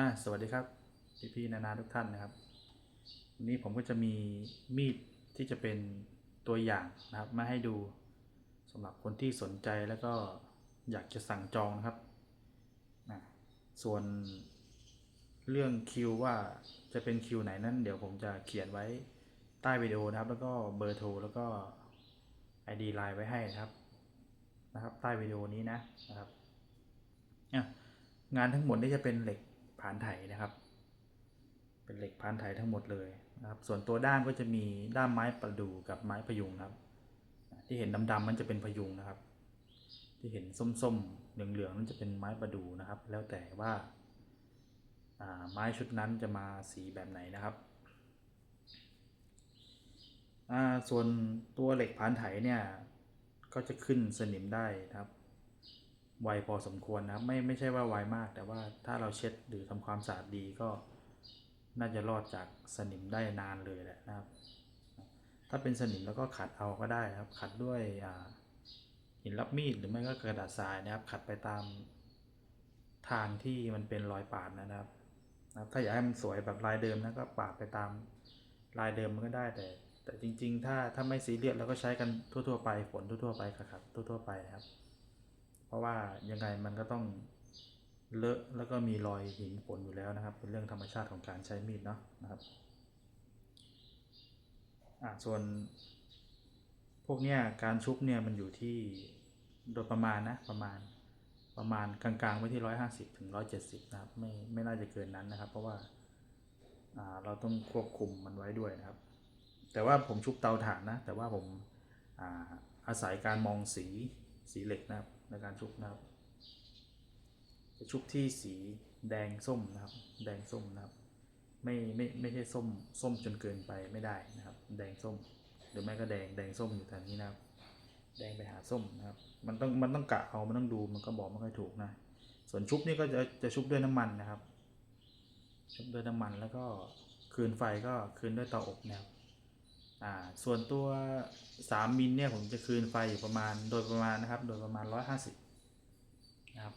อ่าสวัสดีครับ พี่พี่นานาทุกท่านนะครับวันนี้ผมก็จะมีมีดที่จะเป็นตัวอย่างนะครับ มาให้ดูสำหรับคนที่สนใจแล้วก็อยากจะสั่งจองนะครับนะส่วนเรื่องคิวว่าจะเป็นคิวไหนนั้น เดี๋ยวผมจะเขียนไว้ใต้วิดีโอนะครับ แล้วก็เบอร์โทรแล้วก็ ID ไลน์ไว้ให้นะครับนะครับ ใต้วิดีโอนี้นะนะครับงานทั้งหมดนี่จะเป็นเหล็ก ผานไถนะครับ เป็นเหล็กผานไถทั้งหมดเลยนะครับ ส่วนตัวด้ามก็จะมีด้ามไม้ประดู่กับไม้พยุงครับ ที่เห็นดำๆมันจะเป็นพยุงนะครับ ที่เห็นส้มๆเหลืองๆนั่นจะเป็นไม้ประดู่นะครับ แล้วแต่ว่าไม้ชุดนั้นจะมาสีแบบไหนนะครับส่วนตัวเหล็กผานไถเนี่ยก็จะขึ้นสนิมได้นะครับ ไวพอสมควรนะครับไม่ไม่ใช่ว่าไวมาก แต่ว่าถ้าเราเช็ดหรือทำความสะอาดดีก็น่าจะรอดจากสนิมได้นานเลยแหละนะครับ ถ้าเป็นสนิมแล้วก็ขัดเอาก็ได้นะครับ ขัดด้วยหินรับมีดหรือไม่ก็กระดาษทรายนะครับ ขัดไปตามทางที่มันเป็นรอยปาดนะครับนะครับถ้าอยากให้มันสวยแบบลายเดิมนะก็ปาดไปตามลายเดิมมันก็ได้แต่ แต่จริง ๆ ถ้าถ้าไม่ซีเรียสเราก็ใช้กันทั่ว ๆ ไปฝนทั่วๆไปขัดๆทั่วๆไปนะครับ เพราะว่ายังไงมันก็ต้องเลอะแล้วก็มีรอยหินฝนอยู่แล้วนะครับ เป็นเรื่องธรรมชาติของการใช้มีดเนาะนะครับอ่าส่วนพวกเนี้ยการชุบเนี่ยมันอยู่ที่โดยประมาณนะประมาณประมาณกลางๆไว้ที่ร้อยห้าสิบถึงร้อยเจ็ดสิบนะครับไม่ไม่น่าจะเกินนั้นนะครับ เพราะว่าอ่าเราต้องควบคุมมันไว้ด้วยนะครับ แต่ว่าผมชุบเตาถ่านนะ แต่ว่าผมอาอาศัยการมองสีสีเหล็กนะครับ ในการชุบนะครับ จะชุบที่สีแดงส้มนะครับ แดงส้มนะครับ ไม่ไม่ไม่ใช่ส้มส้มจนเกินไปไม่ได้นะครับ แดงส้มหรือไม่ก็แดงแดงส้มอยู่แถวนี้นะครับ แดงไปหาส้มนะครับ มันต้องมันต้องกะเอามันต้องดูมันก็บอกไม่ค่อยถูกนะ ส่วนชุบนี่ก็จะจะชุบด้วยน้ำมันนะครับ ชุบด้วยน้ำมันแล้วก็คืนไฟก็คืนด้วยเตาอบนะครับ อ่าส่วนตัว 3มิลเนี่ยผมจะคืนไฟอยู่ประมาณโดยประมาณนะครับ โดยประมาณ 150นะครับ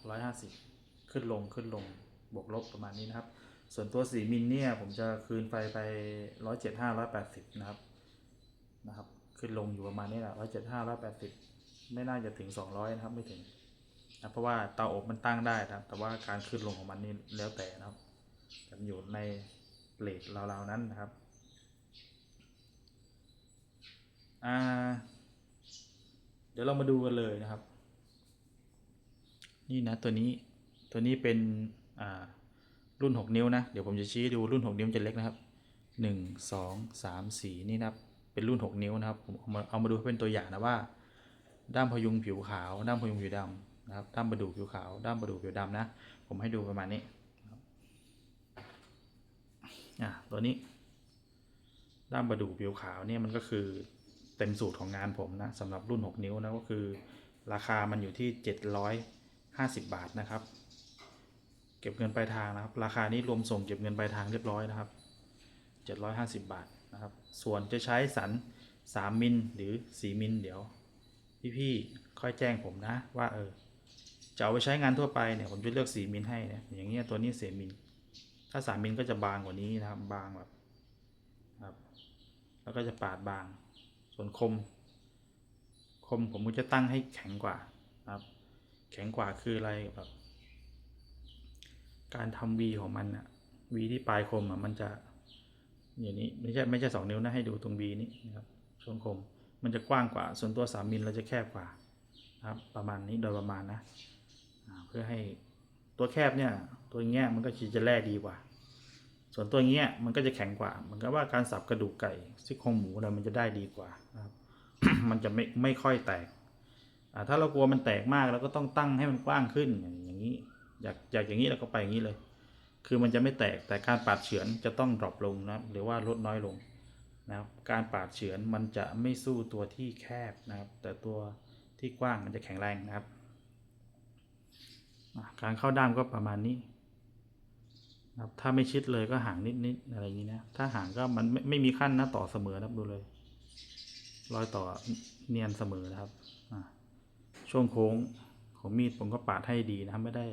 150 ขึ้นลงขึ้นลงบวกลบประมาณนี้นะครับ ส่วนตัว 4มิลเนี่ยผมจะคืนไฟไป 175 180 นะครับนะครับ ขึ้นลงอยู่ประมาณนี้แหละ175 180 ไม่น่าจะถึง 200 นะครับไม่ถึงนะเพราะว่าเตาอบมันตั้งได้นะครับ แต่ว่าการขึ้นลงของมันนี่แล้วแต่นะครับแต่มันอยู่ในเลทราวๆนั้นนะครับ อ่า เดี๋ยวเรามาดูกันเลยนะครับ นี่นะตัวนี้ตัวนี้เป็นอ่ารุ่น 6 นิ้วนะ เดี๋ยวผมจะชี้ดูรุ่น 6 นิ้วจะเล็กนะครับ 1 2 3 4 นี่นะครับ เป็นรุ่น 6 นิ้วนะครับ ผมเอามาเอามาดูเป็นตัวอย่างนะว่า ด้ามพยุงผิวขาว ด้ามพยุงผิวดำนะครับ ด้ามประดูผิวขาว ด้ามประดูผิวดำนะ ผมให้ดูประมาณนี้นะครับอะตัวนี้ ด้ามประดูผิวขาวเนี่ยมันก็คือ เต็มสูตรของงานผมนะสำหรับรุ่น 6 นิ้วนะก็คือ ราคามันอยู่ที่ 750 บาทนะครับ เก็บเงินปลายทางนะครับ ราคานี้รวมส่งเก็บเงินปลายทางเรียบร้อยนะครับ 750 บาทนะครับ ส่วนจะใช้สัน 3 มิลหรือ 4 มิลเดี๋ยว พี่ๆค่อยแจ้งผมนะว่าเออจะเอาไปใช้งานทั่วไปเนี่ยผมจะเลือก 4 มิลให้นะอย่างเงี้ยตัวนี้4มิลถ้า 3 มิลก็จะบางกว่านี้นะครับบางแบบครับแล้วก็จะปาดบาง ส่วนคม คมผมก็จะตั้งให้แข็งกว่าครับ แข็งกว่าคืออะไรแบบการทำวีของมันอะวีที่ปลายคมอะมันจะอย่างนี้ไม่ใช่ไม่ใช่สองนิ้วนะให้ดูตรงวีนี้นะครับช่วงคมมันจะกว้างกว่า ส่วนตัวสามมิลเราจะแคบกว่าครับประมาณนี้โดยประมาณนะเพื่อให้ตัวแคบเนี่ยตัวเงี้ยมันก็จะแร่ดีกว่า ส่วนตัวเงี้ยมันก็จะแข็งกว่า เหมือนกับว่าการสับกระดูกไก่ซี่โครงหมูอะไรมันจะได้ดีกว่านะครับมันจะไม่ไม่ค่อยแตกถ้าเรากลัวมันแตกมากเราก็ต้องตั้งให้มันกว้างขึ้นอย่างนี้ อยากอยากอย่างนี้เราก็ไปอย่างนี้เลย คือมันจะไม่แตกแต่การปาดเฉือนจะต้องดรอปลงนะหรือว่าลดน้อยลงนะครับการปาดเฉือนมันจะไม่สู้ตัวที่แคบนะครับ แต่ตัวที่กว้างมันจะแข็งแรงนะครับ การเข้าด้ามก็ประมาณนี้ ครับถ้าไม่ชิดเลยก็ห่างนิดๆอะไรอย่างนี้นะถ้าห่างก็มันไม่ไม่มีขั้นนะต่อเสมอนะครับดูเลยรอยต่อเนียนเสมอนะครับช่วงโค้งของมีดผมก็ปาดให้ดีนะครับไม่ได้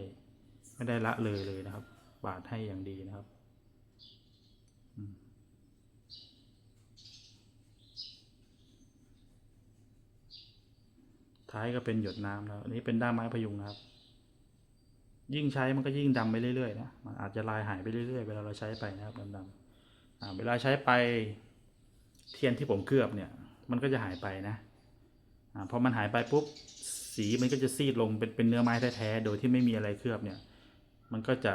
ไม่ได้ละเลยเลยนะครับ ปาดให้อย่างดีนะครับท้ายก็เป็นหยดน้ำแล้วอันนี้เป็นด้ามไม้พยุงนะครับ ยิ่งใช้มันก็ยิ่งดำไปเรื่อยๆนะมันอาจจะลายหายไปเรื่อยๆเวลาเราใช้ไปนะครับดำๆอ่าเวลาใช้ไปเทียนที่ผมเคลือบเนี่ย มันก็จะหายไปนะอ่าพอมันหายไปปุ๊บสีมันก็จะซีดลงเป็นเป็นเนื้อไม้แท้ๆโดยที่ไม่มีอะไรเคลือบเนี่ย มันก็จะ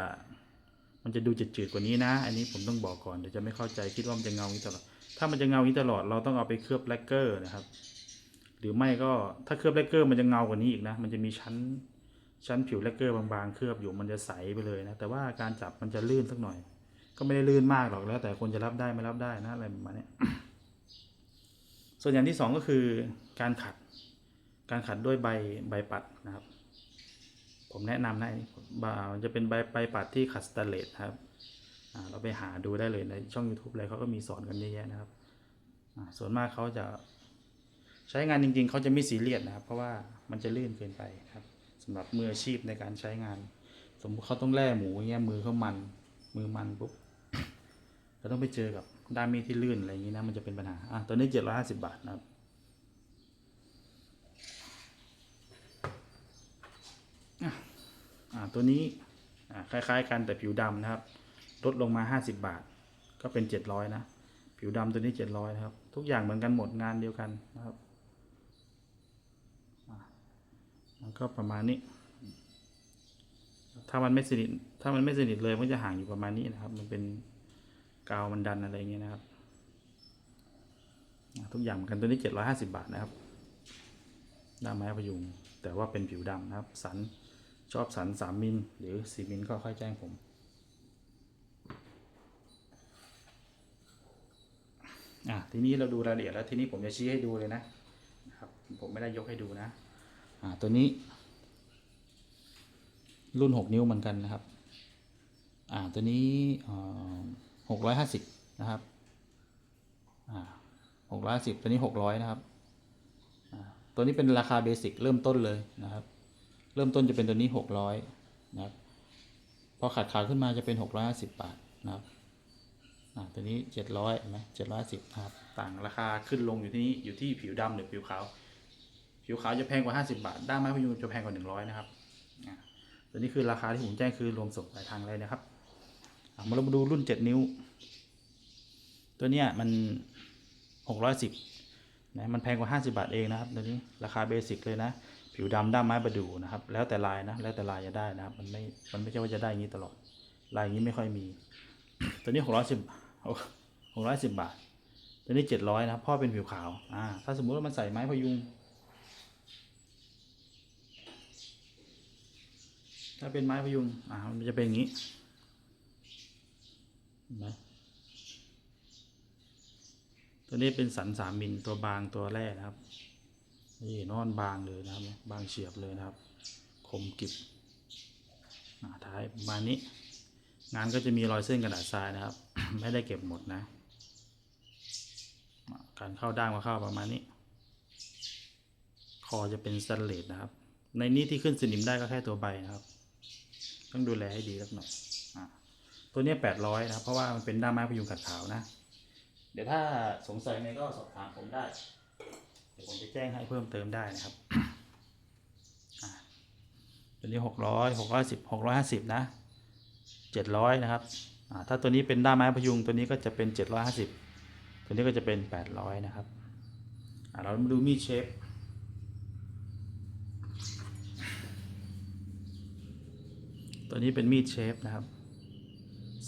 มันจะดูจืดๆกว่านี้นะ อันนี้ผมต้องบอกก่อนเดี๋ยวจะไม่เข้าใจคิดว่ามันจะเงาอย่างนี้ตลอด ถ้ามันจะเงาอย่างนี้ตลอดเราต้องเอาไปเคลือบแลกเกอร์นะครับ หรือไม่ก็ถ้าเคลือบแลกเกอร์มันจะเงากว่านี้อีกนะ มันจะมีชั้น ชั้นผิวแลกเกอร์บางๆ เคลือบอยู่มันจะใสไปเลยนะ แต่ว่าการจับมันจะลื่นสักหน่อย ก็ไม่ได้ลื่นมากหรอกแล้ว แต่คนจะรับได้ไม่รับได้นะอะไรประมาณนี้ส่วนอย่างที่สองก็คือการขัด การขัดด้วยใบใบปัดนะครับ ผมแนะนำนะอันนี้บามันจะเป็นใบใบปัดที่ขัดสแตนเลสครับเราไปหาดูได้เลยในช่อง YouTube อะไรเขาก็มีสอนกันเยอะแยะนะครับ ส่วนมากเขาจะใช้งานจริงๆ เขาจะไม่ซีเรียสนะครับ เพราะว่ามันจะลื่นเกินไปครับ สำหรับมืออาชีพในการใช้งาน สมมติเขาต้องแล่หมูเงี้ยมือเขามัน มือมันปุ๊บเราต้องไปเจอกับด้ามมีดที่ลื่นอะไรอย่างนี้นะมันจะเป็นปัญหาอะตัวนี้เจ็ดร้อยห้าสิบบาทนะครับอ่าตัวนี้อ่าคล้าย ๆ กันแต่ผิวดำนะครับ ลดลงมาห้าสิบาท ก็เป็นเจ็ดร้อยนะ ผิวดำตัวนี้เจ็ดร้อยนะครับ ทุกอย่างเหมือนกันหมดงานเดียวกันนะครับอะ มันก็ประมาณนี้ ถ้ามันไม่สนิทถ้ามันไม่สนิทเลยมันจะห่างอยู่ประมาณนี้นะครับ มันเป็นกาวมันดันอะไรเงี้ยนะครับ ทุกอย่างเหมือนกันตัวนี้เจ็ดร้อยห้าสิบาทนะครับด้ามไม้พยุง แต่ว่าเป็นผิวดำนะครับ สันชอบสันสามมิลหรือสี่มิลก็ค่อยแจ้งผมอะทีนี้เราดูรายละเอียดแล้วทีนี้ผมจะชี้ให้ดูเลยนะนะครับ ผมไม่ได้ยกให้ดูนะ อ่าตัวนี้ รุ่นหกนิ้วเหมือนกันนะครับ อ่าตัวนี้หกร้อยห้าสิบนะครับอ่าหกร้อยสิบตัวนี้หกร้อยนะครับอ่าตัวนี้เป็นราคาเบสิกเริ่มต้นเลยนะครับ เริ่มต้นจะเป็นตัวนี้หกร้อยนะครับพอขาดขาขึ้นมาจะเป็นหกร้อยห้าสิบบาทนะครับอ่าตัวนี้เจ็ดร้อยไหมเจ็ดร้อยสิบครับ ต่างราคาขึ้นลงอยู่ที่นี้อยู่ที่ผิวดำหรือผิวขาว ผิวขาวจะแพงกว่าห้าสิบาท ด้ามไม้พยุงจะแพงกว่าหนึ่งร้อยนะครับตัวนี้คือราคาที่ผมแจ้งคือรวมส่งปลายทางเลยนะครับมาเรามาดูรุ่นเจ็ดนิ้ว ตัวเนี้ยมันหกร้อยสิบนะมันแพงกว่าห้าสิบาทเองนะครับ ตัวนี้ราคาเบสิกเลยนะ ผิวดำด้ามไม้ประดู่นะครับ แล้วแต่ลายนะ แล้วแต่ลายจะได้นะครับ มันไม่ มันไม่ใช่ว่าจะได้อย่างนี้ตลอด ลายอย่างนี้ไม่ค่อยมี ตัวนี้หกร้อยสิบหกร้อยสิบบาท ตัวนี้เจ็ดร้อยนะครับ พ่อเป็นผิวขาว อ่า ถ้าสมมุติว่ามันใส่ไม้พยุง ถ้าเป็นไม้พยุงอ่ามันจะเป็นอย่างนี้นไหมตัวนี้เป็นสันสามมิลตัวบางตัวแรกนะครับ นี่นอนบางเลยนะครับ บางเฉียบเลยนะครับ คมกริบท้ายประมาณนี้ งานก็จะมีรอยเส้นกระดาษทรายนะครับ ไม่ได้เก็บหมดนะ การเข้าด้ามก็เข้าประมาณนี้ คอจะเป็นสแตนเลสนะครับ ในนี้ที่ขึ้นสนิมได้ก็แค่ตัวใบนะครับ ต้องดูแลให้ดีสักหน่อยตัวนี้แปดร้อยนะครับเพราะว่ามันเป็นด้ามไม้พยุงขัดขาวนะ เดี๋ยวถ้าสงสัยไงก็สอบถามผมได้ เดี๋ยวผมจะแจ้งให้เพิ่มเติมได้นะครับตัวนี้หกร้อยหกร้อยสิบหกร้อยห้าสิบนะเจ็ดร้อยนะครับถ้าตัวนี้เป็นด้ามไม้พยุงตัวนี้ก็จะเป็นเจ็ดร้อยห้าสิบตัวนี้ก็จะเป็นแปดร้อยนะครับเรามาดูมีดเชฟ ตัว นี้เป็นมีดเชฟนะครับ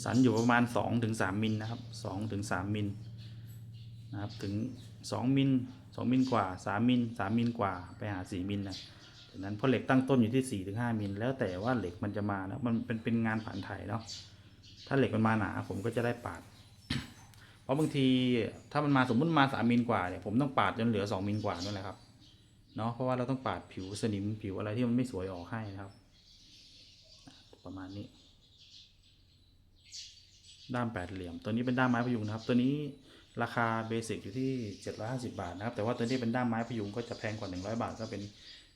สันอยู่ประมาณ2ถึง3มิลนะครับ2ถึง3มิลนะครับถึง 2มิล2มิลกว่า 3มิล3มิลกว่าไปหา 4มิลนะดังนั้นเพราะเหล็กตั้งต้นอยู่ที่4ถึง5มิลแล้วแต่ว่าเหล็กมันจะมานะมันเป็นเป็นงานผ่านไถเนาะถ้าเหล็กมันมาหนาผมก็จะได้ปาด เพราะบางทีถ้ามันมาสมมติมา3มิลกว่าเนี่ยผมต้องปาดจนเหลือ2มิลกว่านั่นแหละครับ เนาะเพราะว่าเราต้องปาดผิวสนิมผิวอะไรที่มันไม่สวยออกให้นะครับ ประมาณนี้ ด้ามแปดเหลี่ยม ตัวนี้เป็นด้ามไม้พยุงนะครับ ตัวนี้ราคาเบสิกอยู่ที่ 750 บาทนะครับ แต่ว่าตัวนี้เป็นด้ามไม้พยุงก็จะแพงกว่า 100 บาทก็เป็น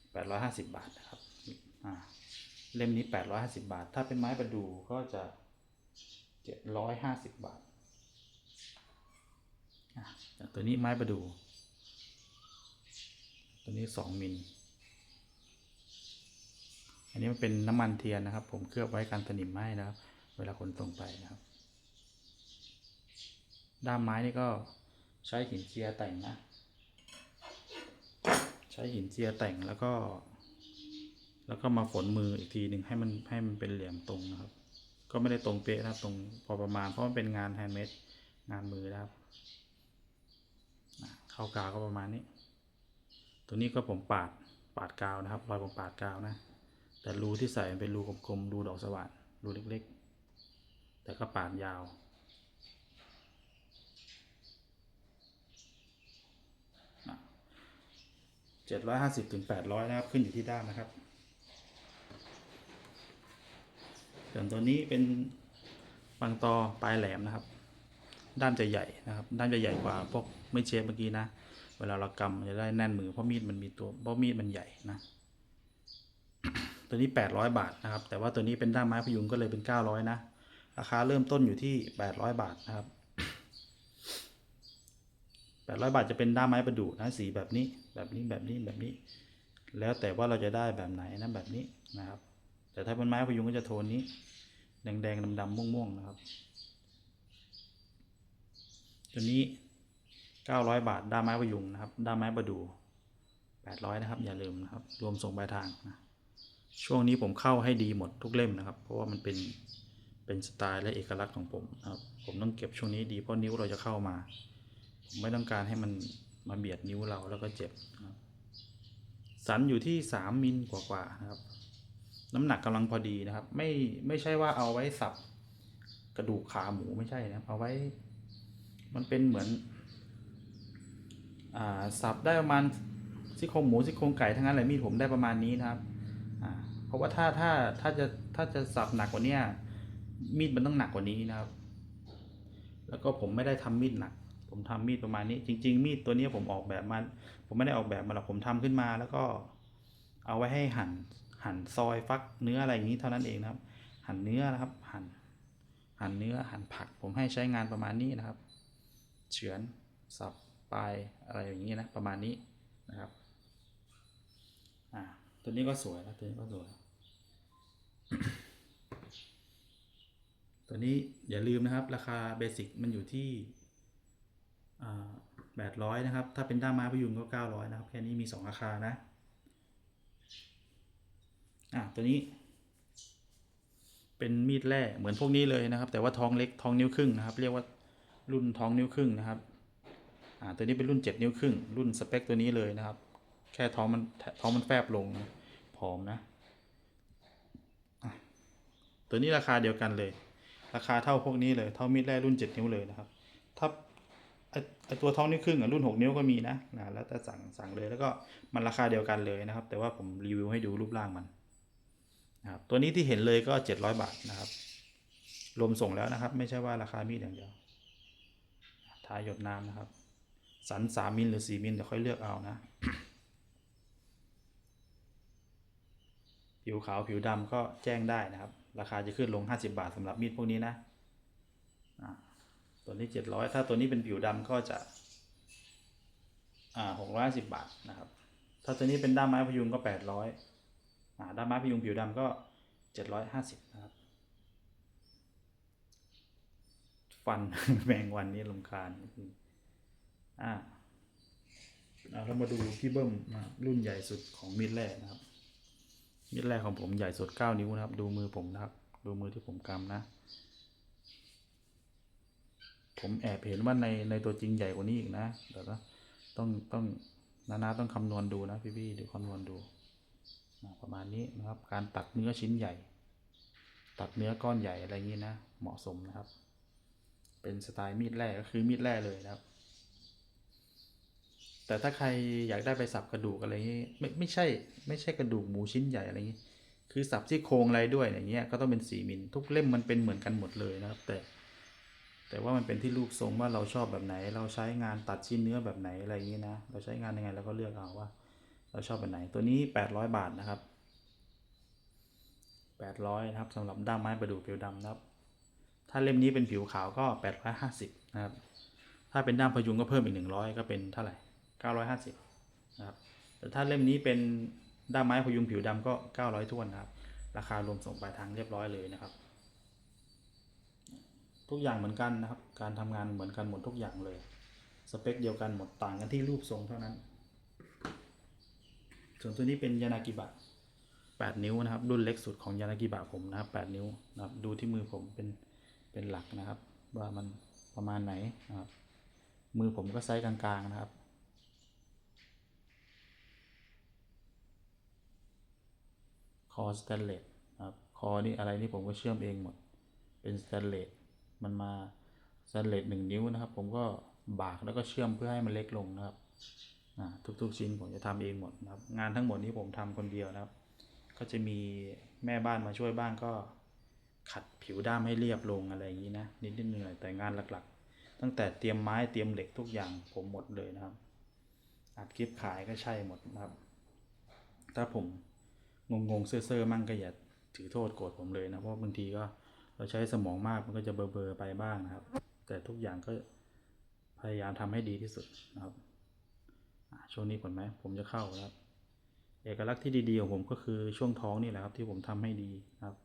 850 บาทนะครับเล่มนี้ 850 บาท ถ้าเป็นไม้ประดู่ก็จะเจ็ดร้อยห้าสิบบาทตัวนี้ไม้ประดูตัวนี้สองมิล อันนี้มันเป็นน้ำมันเทียนนะครับ ผมเคลือบไว้กันสนิมไม้นะครับ เวลาคนตรงไปนะครับ ด้ามไม้นี่ก็ใช้หินเจียแต่งนะ ใช้หินเจียแต่งแล้วก็ แล้วก็มาฝนมืออีกทีหนึ่งให้มันให้มันเป็นเหลี่ยมตรงนะครับ ก็ไม่ได้ตรงเป๊ะนะตรงพอประมาณเพราะมันเป็นงานแฮนด์เมดงานมือนะครับเข้ากาวก็ประมาณนี้ ตัวนี้ก็ผมปาดปาดกาวนะครับรอยผมปาดกาวนะ แต่รูที่ใส่เป็นรูกลมๆ รูดอกสว่านรูเล็กๆ แต่ก็ปาดยาว เจ็ดร้อยห้าสิบถึงแปดร้อยนะครับ ขึ้นอยู่ที่ด้ามนะครับ ส่วนตัวนี้เป็นบางตอปลายแหลมนะครับ ด้ามจะใหญ่นะครับ ด้ามจะใหญ่กว่าพวกไม่เชฟเมื่อกี้นะ เวลาเรากำจะได้แน่นมือเพราะมีดมันมีตัวเพราะมีดมันใหญ่นะ ตัวนี้ 800 บาทนะครับ แต่ว่าตัวนี้เป็นด้ามไม้พยุงก็เลยเป็น 900 นะ ราคาเริ่มต้นอยู่ที่ 800 บาทนะครับ 800 บาทจะเป็นด้ามไม้ประดู่นะสีแบบนี้แบบนี้แบบนี้แบบนี้ แล้วแต่ว่าเราจะได้แบบไหนนะแบบนี้นะครับ แต่ถ้าเป็นไม้พยุงก็จะโทนนี้ แดงๆดำๆม่วงๆนะครับ ตัวนี้ 900 บาทด้ามไม้พยุงนะครับด้ามไม้ประดู่800 นะครับ อย่าลืมนะครับ รวมส่งปลายทางนะ ช่วงนี้ผมเข้าให้ดีหมดทุกเล่มนะครับ เพราะว่ามันเป็นเป็นสไตล์และเอกลักษณ์ของผมนะครับผมต้องเก็บช่วงนี้ดีเพราะนิ้วเราจะเข้ามา ผมไม่ต้องการให้มันมาเบียดนิ้วเราแล้วก็เจ็บนะครับสันอยู่ที่ 3มิลกว่าๆนะครับ น้ำหนักกำลังพอดีนะครับ ไม่ไม่ใช่ว่าเอาไว้สับกระดูกขาหมูไม่ใช่นะเอาไว้ มันเป็นเหมือนอ่าสับได้ประมาณซี่โครงหมูซี่โครงไก่ทั้งนั้นเลยมีดผมได้ประมาณนี้นะครับ เพราะว่าถ้าถ้าถ้าจะถ้าจะสับหนักกว่าเนี้ยมีดมันต้องหนักกว่านี้นะครับ แล้วก็ผมไม่ได้ทำมีดหนัก ผมทำมีดประมาณนี้ จริง ๆ มีดตัวนี้ผมออกแบบมาผมไม่ได้ออกแบบมาหรอกผมทำขึ้นมา แล้วก็เอาไว้ให้หั่นหั่นซอยฟักเนื้ออะไรอย่างนี้เท่านั้นเองนะครับ หั่นเนื้อนะครับ หั่นหั่นเนื้อหั่นผัก ผมให้ใช้งานประมาณนี้นะครับ เฉือนสับปลายอะไรอย่างนี้นะประมาณนี้นะครับอ่าตัวนี้ก็สวยนะตัวนี้ก็สวย ตัวนี้อย่าลืมนะครับ ราคาเบสิกมันอยู่ที่แปดร้อยนะครับ ถ้าเป็นด้ามไม้พยุงก็เก้าร้อยนะครับ แค่นี้มีสองราคานะ อะ ตัวนี้ เป็นมีดแร่เหมือนพวกนี้เลยนะครับ แต่ว่าท้องเล็กท้องนิ้วครึ่งนะครับ เรียกว่ารุ่นท้องนิ้วครึ่งนะครับ อ่า ตัวนี้เป็นรุ่นเจ็ดนิ้วครึ่ง รุ่นสเปคตัวนี้เลยนะครับ แค่ท้องมันท้องมันแฟบลงนะผอมนะอะ ตัวนี้ราคาเดียวกันเลย ราคาเท่าพวกนี้เลยเท่ามีดแร่รุ่นเจ็ดนิ้วเลยนะครับถ้าไอตัวท้องนิ้วครึ่งอะรุ่นหกนิ้วก็มีนะนะแล้วแต่สั่งสั่งเลยแล้วก็มันราคาเดียวกันเลยนะครับ แต่ว่าผมรีวิวให้ดูรูปร่างมันนะครับตัวนี้ที่เห็นเลยก็เจ็ดร้อยบาทนะครับ รวมส่งแล้วนะครับ ไม่ใช่ว่าราคามีดอย่างเดียวทาหยดน้ำนะครับ สันสามมิลหรือสี่มิลเดี๋ยวค่อยเลือกเอานะ ผิวขาวผิวดำก็แจ้งได้นะครับ ราคาจะขึ้นลง 50 บาทสำหรับมีดพวกนี้นะตัวนี้ 700 ถ้าตัวนี้เป็นผิวดำก็จะอ่า650บาทนะครับ ถ้าตัวนี้เป็นด้ามไม้พยุงก็800อ่าด้ามไม้พยุงผิวดำก็750นะครับ ฟันแมงวันนี้ลำคาญอ่าเอาเรามาดูพี่เบิ้มรุ่นใหญ่สุดของมีดแร่นะครับ มีดแรกของผมใหญ่สุด 9 นิ้วนะครับ ดูมือผมนะครับ ดูมือที่ผมกำนะ ผมแอบเห็นว่าในในตัวจริงใหญ่กว่านี้อีกนะเดี๋ยวนะต้องต้องนานาต้องคำนวณดูนะพี่พี่ๆเดี๋ยวคำนวณดูประมาณนี้นะครับ การตัดเนื้อชิ้นใหญ่ ตัดเนื้อก้อนใหญ่อะไรอย่างนี้นะ เหมาะสมนะครับ เป็นสไตล์มีดแร่ก็คือมีดแร่เลยนะครับ แต่ถ้าใครอยากได้ไปสับกระดูกอะไรอย่างงี้ไม่ไม่ใช่ไม่ใช่กระดูกหมูชิ้นใหญ่อะไรอย่างงี้คือสับที่โครงอะไรด้วยอย่างเงี้ยก็ต้องเป็นสี่มิลทุกเล่มมันเป็นเหมือนกันหมดเลยนะครับ แต่ แต่ว่ามันเป็นที่รูปทรงว่าเราชอบแบบไหน เราใช้งานตัดชิ้นเนื้อแบบไหนอะไรอย่างงี้นะเราใช้งานยังไงเราก็เลือกเอาว่า เราชอบแบบไหนตัวนี้แปดร้อยบาทนะครับแปดร้อยนะครับสำหรับด้ามไม้ประดู่ผิวดำนะครับ ถ้าเล่มนี้เป็นผิวขาวก็ 850 นะครับ ถ้าเป็นด้ามพยุงก็เพิ่มอีก 100 ก็เป็นเท่าไหร่ 950นะครับแต่ถ้าเล่มนี้เป็นด้ามไม้พยุงผิวดำก็ 900ท้วนนะครับ ราคารวมส่งปลายทางเรียบร้อยเลยนะครับ ทุกอย่างเหมือนกันนะครับ การทำงานเหมือนกันหมดทุกอย่างเลย สเปคเดียวกันหมดต่างกันที่รูปทรงเท่านั้น ส่วนตัวนี้เป็นยานากิบะ8 นิ้วนะครับ รุ่นเล็กสุดของยานากิบะผมนะครับ 8 นิ้วนะครับ ดูที่มือผมเป็นเป็นหลักนะครับ ว่ามันประมาณไหนนะครับ มือผมก็ไซส์กลางๆนะครับ คอสแตนเลสครับคอนี่อะไรนี่ผมก็เชื่อมเองหมด เป็นสแตนเลสมันมาสแตนเลสหนึ่งนิ้วนะครับ ผมก็บากแล้วก็เชื่อมเพื่อให้มันเล็กลงนะครับทุกๆชิ้นผมจะทำเองหมดนะครับ งานทั้งหมดนี้ผมทำคนเดียวนะครับ ก็จะมีแม่บ้านมาช่วยบ้างก็ขัดผิวด้ามให้เรียบลงอะไรอย่างนี้นะนิดนิดๆหน่อยๆแต่งานหลักๆ ตั้งแต่เตรียมไม้เตรียมเหล็กทุกอย่างผมหมดเลยนะครับอัดคลิปขายก็ใช่หมดนะครับ ถ้าผม งงๆเซ่อๆมั่งก็อย่าถือโทษโกรธผมเลยนะ เพราะบางทีก็เราใช้สมองมากมันก็จะเบลอๆไปบ้างนะครับ แต่ทุกอย่างก็พยายามทำให้ดีที่สุดนะครับช่วงนี้ผลไหมผมจะเข้าแล้วเอกลักษณ์ที่ดีๆของผมก็คือช่วงท้องนี่แหละครับที่ผมทำให้ดีครับ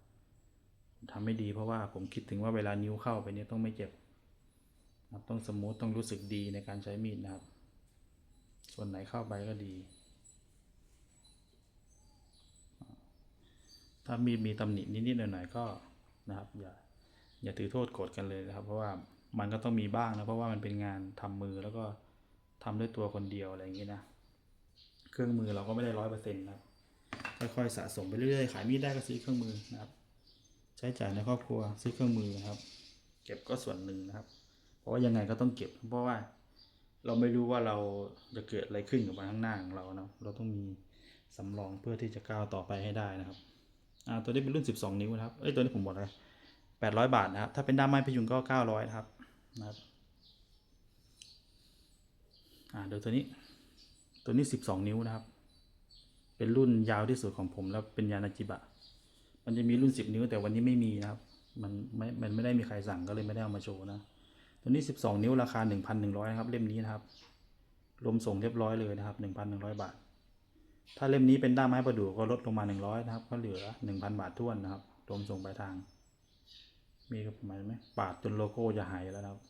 ผมทำไม่ดีเพราะว่าผมคิดถึงว่าเวลานิ้วเข้าไปเนี่ยต้องไม่เจ็บครับต้องสมูทต้องรู้สึกดีในการใช้มีดนะครับ ส่วนไหนเข้าไปก็ดี ถ้ามีมีตำหนินิดๆหน่อยๆก็นะครับอย่าอย่าถือโทษโกรธกันเลยนะครับ เพราะว่ามันก็ต้องมีบ้างนะเพราะว่ามันเป็นงานทำมือแล้วก็ทำด้วยตัวคนเดียวอะไรอย่างนี้นะเครื่องมือเราก็ไม่ได้ร้อยเปอร์เซ็นต์นะครับค่อยๆสะสมไปเรื่อยๆขายมีดได้ก็ซื้อเครื่องมือนะครับ ใช้จ่ายในครอบครัวซื้อเครื่องมือนะครับ เก็บก็ส่วนหนึ่งนะครับ เพราะว่ายังไงก็ต้องเก็บ เพราะว่าเราไม่รู้ว่าเราจะเกิดอะไรขึ้นกับมันข้างหน้าของเรานะเราต้องมีสำรองเพื่อที่จะก้าวต่อไปให้ได้นะครับ อ่าตัวนี้เป็นรุ่น 12 นิ้วนะครับ เอ้ยตัวนี้ผมบอกเลย800บาทนะครับ ถ้าเป็นด้ามไม้พยุงก็900นะครับ นะครับ อ่าเดี๋ยวตัวนี้ ตัวนี้ 12 นิ้วนะครับ เป็นรุ่นยาวที่สุดของผมแล้วเป็นยานาจิบะ มันจะมีรุ่น 10 นิ้วแต่วันนี้ไม่มีนะครับ มันไม่ มันไม่ได้มีใครสั่งก็เลยไม่ได้เอามาโชว์นะ ตัวนี้ 12 นิ้วราคา 1,100นะครับเล่มนี้นะครับ รวมส่งเรียบร้อยเลยนะครับ 1,100 บาท ถ้าเล่มนี้เป็นด้ามไม้ประดู่ก็ลดลงมา100นะครับ ก็เหลือ1,000บาทท้วนนะครับรวมส่งปลายทาง มีกับผมไหมปาดจนโลโก้จะหายแล้วนะครับ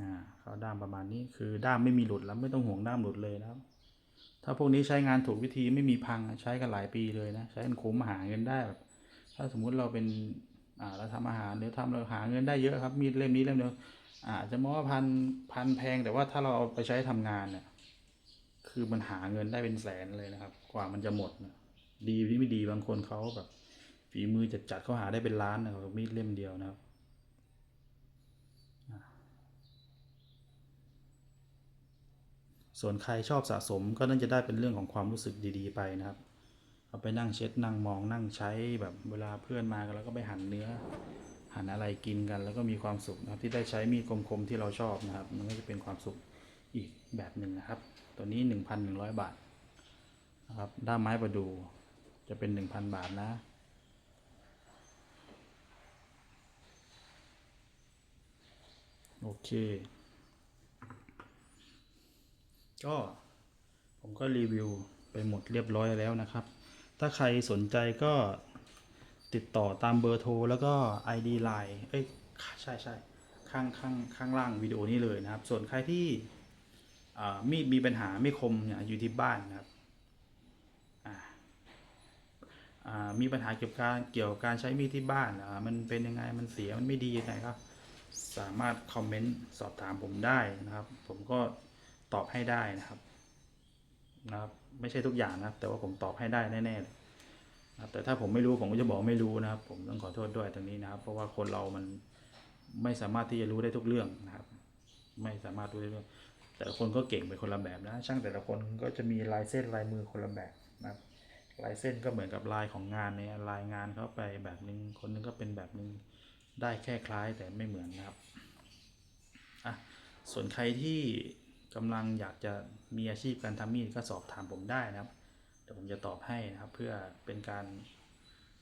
อ่าเขาด้ามประมาณนี้คือด้ามไม่มีหลุดแล้วไม่ต้องห่วงด้ามหลุดเลยนะครับ ถ้าพวกนี้ใช้งานถูกวิธีไม่มีพังใช้กันหลายปีเลยนะ ใช้กันคุ้มหาเงินได้แบบถ้าสมมุติเราเป็น อ่าเราทำอาหารหรือทำเราหาเงินได้เยอะครับ มีดเล่มนี้เล่มเดียวอาอาจจะมองว่าพันพันแพงแต่ว่าถ้าเราเอาไปใช้ทำงานเนี่ยคือมันหาเงินได้เป็นแสนเลยนะครับ กว่ามันจะหมดนะดีหรือไม่ดีบางคนเขาแบบฝีมือจัดจัดเขาหาได้เป็นล้านนะครับมีดเล่มเดียวนะครับส่วนใครชอบสะสมก็น่าจะได้เป็นเรื่องของความรู้สึกดี ๆ ไปนะครับ เอาไปนั่งเช็ดนั่งมองนั่งใช้แบบเวลาเพื่อนมากันแล้วก็ไปหั่นเนื้อ หั่นอะไรกินกัน แล้วก็มีความสุขนะครับที่ได้ใช้มีดคมๆที่เราชอบนะครับ มันก็จะเป็นความสุขอีกแบบหนึ่งนะครับ ตัวนี้ 1,100 บาทนะครับด้ามไม้ประดูจะเป็น 1,000 บาทนะโอเค ก็ผมก็รีวิวไปหมดเรียบร้อยแล้วนะครับ ถ้าใครสนใจก็ติดต่อตามเบอร์โทร แล้วก็ ID Line เอ้ยใช่ใช่ข้างข้างข้างล่างวิดีโอนี้เลยนะครับ ส่วนใครที่มีมีปัญหาไม่คมเนี่ยอยู่ที่บ้านนะครับมีปัญหาเกี่ยวกับการเกี่ยวกับการใช้มีดที่บ้านมันเป็นยังไงมันเสียมันไม่ดียังไงครับสามารถคอมเมนต์สอบถามผมได้นะครับ ผมก็ตอบให้ได้นะครับนะครับ ไม่ใช่ทุกอย่างนะครับแต่ว่าผมตอบให้ได้แน่ๆเลยนะแต่ถ้าผมไม่รู้ผมก็จะบอกไม่รู้นะครับ ผมต้องขอโทษด้วยตรงนี้นะครับ เพราะว่าคนเรามันไม่สามารถที่จะรู้ได้ทุกเรื่องนะครับ ไม่สามารถรู้ได้เรื่อง แต่ละคนก็เก่งไปคนละแบบนะ ช่างแต่ละคนก็จะมีลายเส้นลายมือคนละแบบนะครับลายเส้นก็เหมือนกับลายของงานเนี่ยลายงานเขาไปแบบนึงคนนึงก็เป็นแบบนึงได้แค่คล้ายแต่ไม่เหมือนนะครับอะส่วนใครที่ กำลังอยากจะมีอาชีพการทำมีดก็สอบถามผมได้นะครับเดี๋ยวผมจะตอบให้นะครับ เพื่อเป็นการ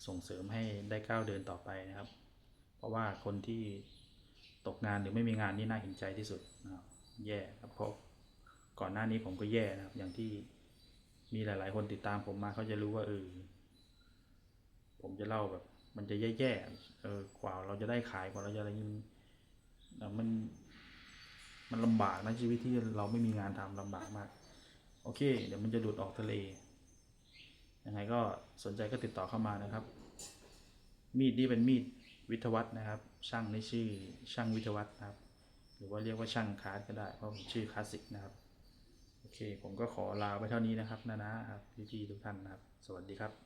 ส่งเสริมให้ได้ก้าวเดินต่อไปนะครับ เพราะว่าคนที่ตกงานหรือไม่มีงานนี่น่าเห็นใจที่สุดนะครับแย่ครับเพราะก่อนหน้านี้ผมก็แย่นะครับ อย่างที่มีหลาย ๆ คนติดตามผมมาเขาจะรู้ว่าเออผมจะเล่าแบบ มันจะแย่ๆเออกว่าเราจะได้ขายกว่าเราจะอะไรนี่มัน มันลำบากนะชีวิตที่เราไม่มีงานทำลำบากมาก โอเค เดี๋ยวมันจะหลุดออกทะเลยังไงก็สนใจก็ติดต่อเข้ามานะครับ มีดนี่เป็นมีดวิทวัฒนะครับ ช่างในชื่อช่างวิทวัฒนะครับ หรือว่าเรียกว่าช่างคลาสก็ได้เพราะชื่อคลาสสิกนะครับ โอเค ผมก็ขอลาไปเท่านี้นะครับนะนะครับพี่ๆทุกท่านนะครับ สวัสดีครับ